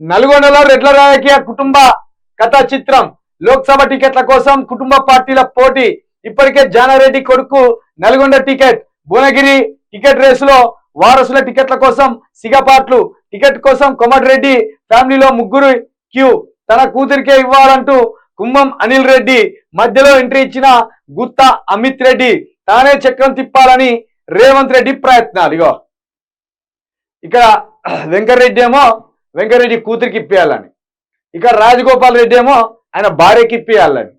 నల్గొండలో రెడ్ల రాజకీయ కుటుంబ కథా చిత్రం లోక్సభ టికెట్ల కోసం కుటుంబ పార్టీల పోటీ. ఇప్పటికే జానారెడ్డి కొడుకు నల్గొండ టికెట్ భువనగిరి టికెట్ రేసులో వారసుల టికెట్ల కోసం సిగపాట్లు. టికెట్ కోసం కొమటిరెడ్డి ఫ్యామిలీలో ముగ్గురు క్యూ. తన కూతురికే ఇవ్వాలంటూ కుంభం అనిల్ రెడ్డి మధ్యలో ఎంట్రీ ఇచ్చిన గుత్తా అమిత్ రెడ్డి. తానే చక్రం తిప్పాలని రేవంత్ రెడ్డి ప్రయత్నాలు. ఇగో. ఇక్కడ వెంకరెడ్డి ఏమో వెంకరెడ్డి కూతురికి ఇప్పేయాలని. ఇక్కడ రాజగోపాల్ రెడ్డి ఏమో ఆయన భార్యకి ఇప్పేయాలని.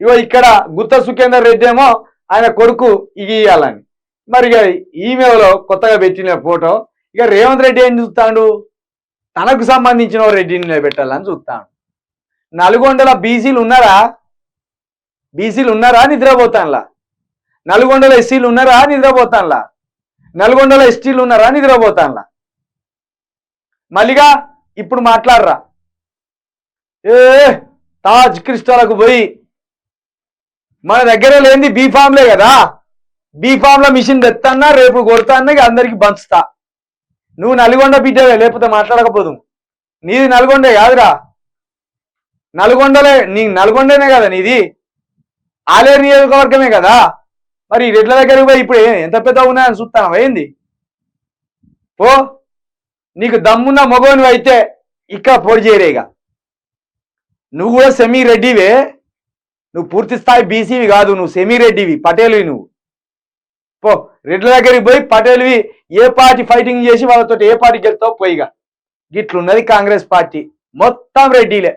ఇగో ఇక్కడ గుత్త సుఖేందర్ రెడ్డి ఏమో ఆయన కొడుకు ఇగి ఇయ్యాలని. మరి ఇక ఈమెలో కొత్తగా పెట్టిన ఫోటో ఇక రేవంత్ రెడ్డి ఏం చూస్తాడు? తనకు సంబంధించిన ఓ రెడ్డిని నిలబెట్టాలని చూస్తాడు. నల్గొండల బీసీలు ఉన్నారా? బీసీలు ఉన్నారా నిద్రపోతానులా? నల్గొండల ఎస్సీలు ఉన్నారా నిద్రపోతానులా? నల్గొండల ఎస్టీలు ఉన్నారా నిద్రపోతానులా? మళ్ళీగా ఇప్పుడు మాట్లాడరా. ఏ తాజ్ క్రిస్టాలకు పోయి మన దగ్గర లేనిది బీఫామ్లే కదా. బీఫామ్లో మిషన్ తెత్తన్నా రేపు కొడతాన్నా ఇక అందరికి పంచుతా. నువ్వు నల్గొండ బిడ్డవే లేకపోతే మాట్లాడకపోదు. నీది నల్గొండే కాదురా. నల్గొండలే నీ నల్గొండనే కదా నీది. ఆలేరు నియోజకవర్గమే కదా. మరి రెడ్ల దగ్గరికి పోయి ఇప్పుడు ఎంత పెద్ద ఉన్నాయని చూస్తాను ఏంది? ఓ నీకు దమ్మున్న మగోని అయితే ఇక్కడ పొడి చేయరేగా నువ్వు కూడా సెమీ రెడ్డివే. నువ్వు పూర్తి స్థాయి బీసీవి కాదు నువ్వు సెమీ రెడ్డివి పటేల్వి నువ్వు. పో రెడ్ల దగ్గరికి పోయి పటేల్వి ఏ పార్టీ ఫైటింగ్ చేసి వాళ్ళతో ఏ పార్టీ గెలుతావు పోయిగా గిట్లున్నది కాంగ్రెస్ పార్టీ. మొత్తం రెడ్డిలే.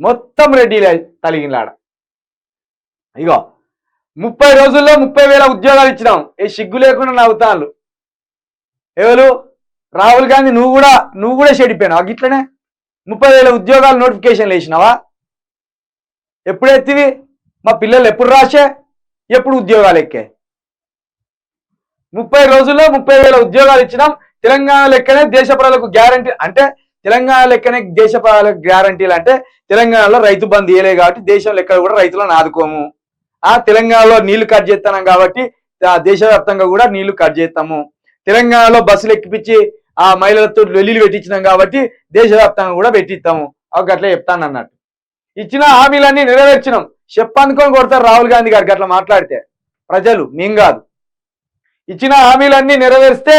మొత్తం రెడ్డిలే తలిగినలాడ. ఇగో ముప్పై రోజుల్లో ముప్పై వేల ఉద్యోగాలు ఇచ్చినాం. ఏ సిగ్గు లేకుండా నవ్వుతాను ఎవరు? రాహుల్ గాంధీ నువ్వు కూడా నువ్వు కూడా చెడిపోయినావు గిట్లనే ముప్పై వేల ఉద్యోగాలు నోటిఫికేషన్లు వేసినావా? ఎప్పుడు ఎత్తివి మా పిల్లలు ఎప్పుడు రాసే? ఎప్పుడు ఉద్యోగాలు ఎక్కే? ముప్పై రోజుల్లో ముప్పై వేల ఉద్యోగాలు ఇచ్చినాం. తెలంగాణ లెక్కనే దేశ ప్రజలకు గ్యారంటీ అంటే తెలంగాణ లెక్కనే దేశ ప్రజలకు గ్యారంటీలు అంటే తెలంగాణలో రైతు బంద్ ఇయలే కాబట్టి దేశంలో ఎక్కడ కూడా రైతులను ఆదుకోము. ఆ తెలంగాణలో నీళ్ళు కట్ చేస్తున్నాం కాబట్టి ఆ దేశవ్యాప్తంగా కూడా నీళ్ళు కట్ చేస్తాము తెలంగాణలో బస్సులు ఎక్కిపించి ఆ మహిళలతో వెల్లులు పెట్టించినాం కాబట్టి దేశవ్యాప్తంగా కూడా పెట్టిస్తాము. ఒక అట్లా చెప్తాను అన్నట్టు. ఇచ్చిన హామీలన్నీ నెరవేర్చినాం. చెప్పనుకొని కొడతారు రాహుల్ గాంధీ గారికి అట్లా మాట్లాడితే. ప్రజలు మేం కాదు. ఇచ్చిన హామీలన్నీ నెరవేరిస్తే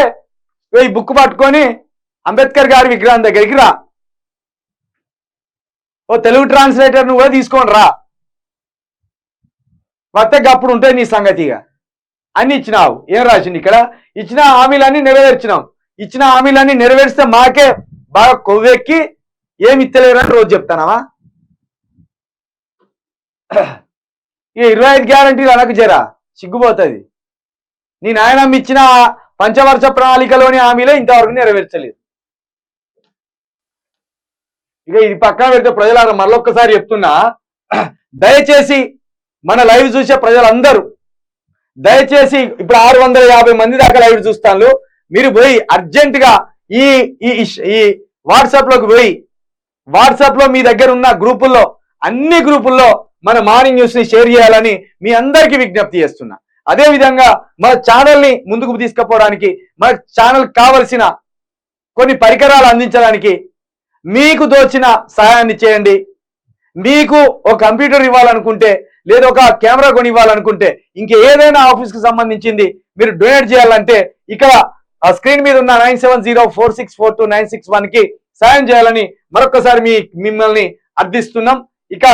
వెయ్యి బుక్ పట్టుకొని అంబేద్కర్ గారి విగ్రహం దగ్గరికి రా. ఓ తెలుగు ట్రాన్స్లేటర్ను కూడా తీసుకొని రా. వస్తే అప్పుడు ఉంటాయి నీ సంగతిగా అన్ని ఇచ్చినావు. ఏం రాసింది ఇక్కడ? ఇచ్చిన హామీలన్నీ నెరవేర్చినాం. ఇచ్చిన హామీలన్నీ నెరవేరిస్తే మాకే బాగా కొవ్వెక్కి ఏమి ఇత్తలేరు అని రోజు చెప్తానావా? ఇక ఇరవై ఐదు గ్యారంటీలు అనకు జరా సిగ్గుపోతుంది. నీ నాయనమ్మ ఇచ్చిన పంచవర్ష ప్రణాళికలోని హామీలే ఇంతవరకు నెరవేర్చలేదు. ఇక ఇది పక్కన పెడితే ప్రజల మరొక్కసారి చెప్తున్నా దయచేసి మన లైవ్ చూసే ప్రజలందరూ దయచేసి ఇప్పుడు ఆరు వందల యాభై మంది దాకా లైవ్ చూస్తాను మీరు పోయి అర్జెంట్గా ఈ ఈ ఈ వాట్సాప్లోకి పోయి వాట్సాప్లో మీ దగ్గర ఉన్న గ్రూపుల్లో అన్ని గ్రూపుల్లో మన మార్నింగ్ న్యూస్ని షేర్ చేయాలని మీ అందరికీ విజ్ఞప్తి చేస్తున్నా. అదే విధంగా మన ఛానల్ని ముందుకు తీసుకుపోవడానికి మన ఛానల్ కావలసిన కొన్ని పరికరాలు అందించడానికి మీకు దోచిన సహాయాన్ని చేయండి. మీకు ఒక కంప్యూటర్ ఇవ్వాలనుకుంటే లేదా ఒక కెమెరా కొని ఇవ్వాలనుకుంటే ఇంకా ఏదైనా ఆఫీస్ సంబంధించింది మీరు డొనేట్ చేయాలంటే ఇక్కడ ఆ స్క్రీన్ మీద ఉన్న nine seven zero four six four two nine six వన్కి సాయం చేయాలని మరొకసారి మీ మిమ్మల్ని అర్థిస్తున్నాం. ఇక